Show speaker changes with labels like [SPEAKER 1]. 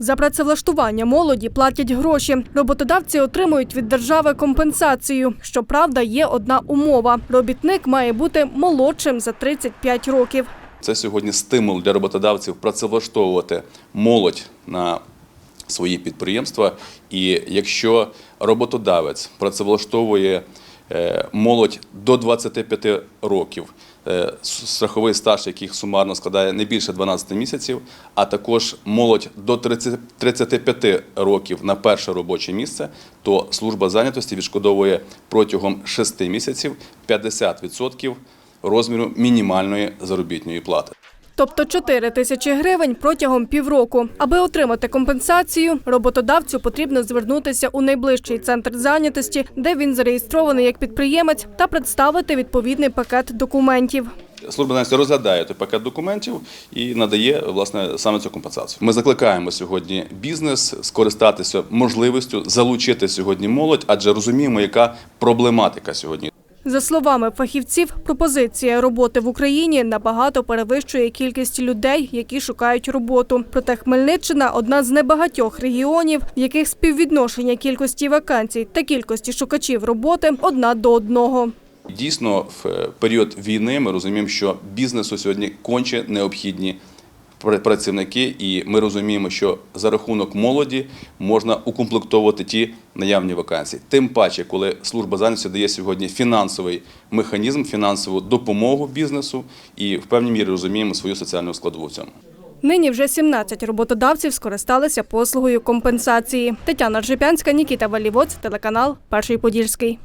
[SPEAKER 1] За працевлаштування молоді платять гроші. Роботодавці отримують від держави компенсацію. Щоправда, є одна умова: робітник має бути молодшим за 35 років.
[SPEAKER 2] Це сьогодні стимул для роботодавців працевлаштовувати молодь на свої підприємства. І якщо роботодавець працевлаштовує молодь до 25 років, е, страховий стаж яких сумарно складає не більше 12 місяців, а також молодь до 30 35 років на перше робоче місце, то служба зайнятості відшкодовує протягом 6 місяців 50% розміру мінімальної заробітної плати.
[SPEAKER 1] Тобто 4 тисячі гривень протягом півроку. Аби отримати компенсацію, роботодавцю потрібно звернутися у найближчий центр зайнятості, де він зареєстрований як підприємець, та представити відповідний пакет документів.
[SPEAKER 2] Служба зайнятості розглядає той пакет документів і надає власне саме цю компенсацію. Ми закликаємо сьогодні бізнес скористатися можливістю залучити сьогодні молодь, адже розуміємо, яка проблематика сьогодні.
[SPEAKER 1] За словами фахівців, пропозиція роботи в Україні набагато перевищує кількість людей, які шукають роботу. Проте Хмельниччина одна з небагатьох регіонів, в яких співвідношення кількості вакансій та кількості шукачів роботи одна до одного.
[SPEAKER 2] Дійсно, в е, період війни ми розуміємо, що бізнесу сьогодні конче необхідні працівники, і ми розуміємо, що за рахунок молоді можна укомплектовувати ті наявні вакансії. Тим паче, коли служба зайнятості дає сьогодні фінансовий механізм, фінансову допомогу бізнесу, і в певній мірі розуміємо свою соціальну складову в цьому.
[SPEAKER 1] Нині вже 17 роботодавців скористалися послугою компенсації. Тетяна Ржепянська, Нікіта Валівоць, телеканал Перший Подільський.